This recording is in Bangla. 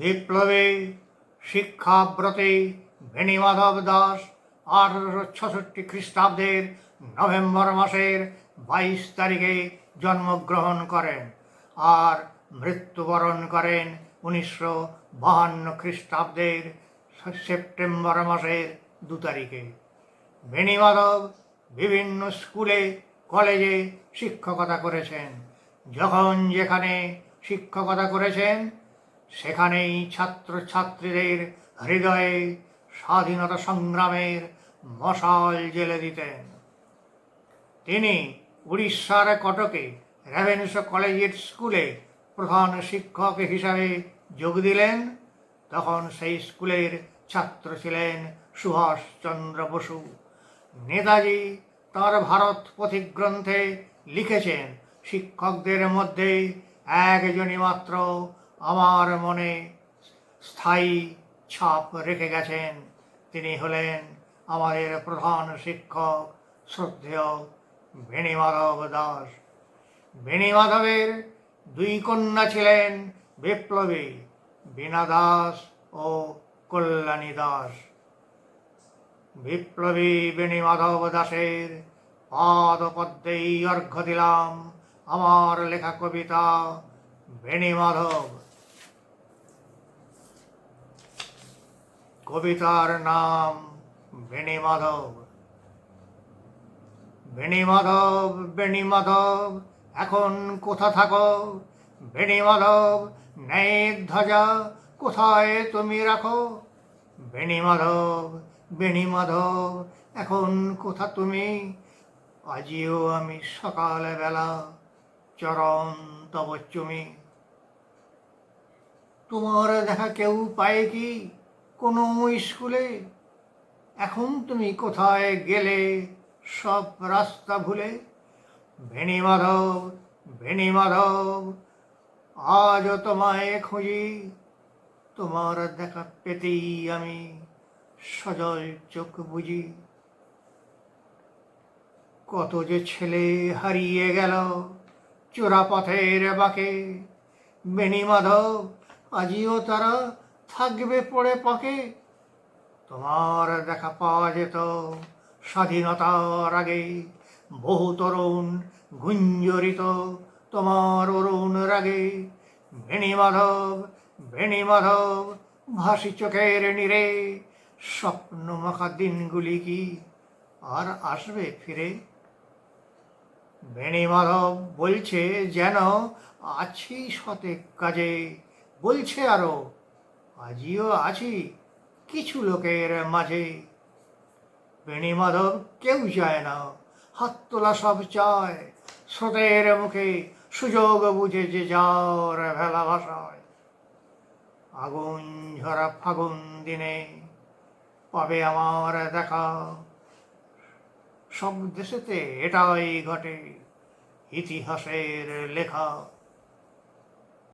বিপ্লবে শিক্ষাব্রতে বেণীমাধব দাস আঠারোশো ছষট্টি খ্রিস্টাব্দের নভেম্বর মাসের বাইশ তারিখে জন্মগ্রহণ করেন আর মৃত্যুবরণ করেন উনিশশো বাহান্ন খ্রিস্টাব্দের সেপ্টেম্বর মাসের দু তারিখে। বেণীমাধব বিভিন্ন স্কুলে, কলেজে শিক্ষকতা করেছেন। যখন যেখানে শিক্ষকতা করেছেন সেখানেই ছাত্রছাত্রীদের হৃদয়ে স্বাধীনতা সংগ্রামের মশাল জেলে দিতেন। তিনি উড়িষ্যার কটকে রেভেন্সা কলেজের স্কুলে প্রধান শিক্ষক হিসাবে যোগ দিলেন। তখন সেই স্কুলের ছাত্র ছিলেন সুভাষচন্দ্র বসু। নেতাজি তার ভারত পথিগ্রন্থে লিখেছেন, শিক্ষকদের মধ্যে একজনই মাত্র আমার মনে স্থায়ী ছাপ রেখে গেছেন। তিনি হলেন আমাদের প্রধান শিক্ষক শ্রদ্ধেয় বেণীমাধব দাস। বেণীমাধবের দুই কন্যা ছিলেন বিপ্লবী বীণা দাস ও কল্যাণী দাস। বিপ্লবী বেণীমাধব দাসের পাদ পদ্মেই অর্ঘ্য দিলাম আমার লেখা কবিতা বেণীমাধব। কবিতার নাম বেণীমাধব বেণীমাধব বেণীমাধব এখন কোথা থাকো? বেণীমাধব ন্যায়ের ধ্বজা, কোথায় তুমি রাখো? বেণীমাধব বেণীমাধব এখন কোথা তুমি? আজিও আমি সকালবেলা চরণ তব চুমি। তোমার দেখা কেউ পায় কি? কোনো স্কুলে? এখন তুমি কোথায় গেলে? সব রাস্তা ভুলে? ভেণী মাধব ভেণী মাধব, আজও তোমায় খুঁজি। তোমার দেখা পেতেই আমি সজল চোখ বুঝি। কত যে ছেলে হারিয়ে গেল চোরা পথের বাঁকে। বেণী মাধব, আজিও তারা থাকবে পড়ে পকে। তোমার দেখা পাওয়া যেত স্বাধীনতার আগে। বহু তরুণ গুঞ্জরিত তোমার অরুণ রাগে। ভেণী মাধব ভেণী মাধব, ভাসি চোখের নিরে। স্বপ্ন মাখা দিনগুলি কি আর আসবে ফিরে? বেণী মাধব বলছে, যেন আছি সতেক কাজে। বলছে আরও আজিও আছি কিছু লোকের মাঝে। বেণী মাধব কেউ চায় না। হাত তোলা সব চায়। স্রোতের মুখে সুযোগ বুঝে যে যার ভেলা ভাষায়। আগুন ঝরা ফাগুন দিনে পাবে আমার দেখা। সব দেশেতে এটাই ঘটে। ইতিহাসের লেখা।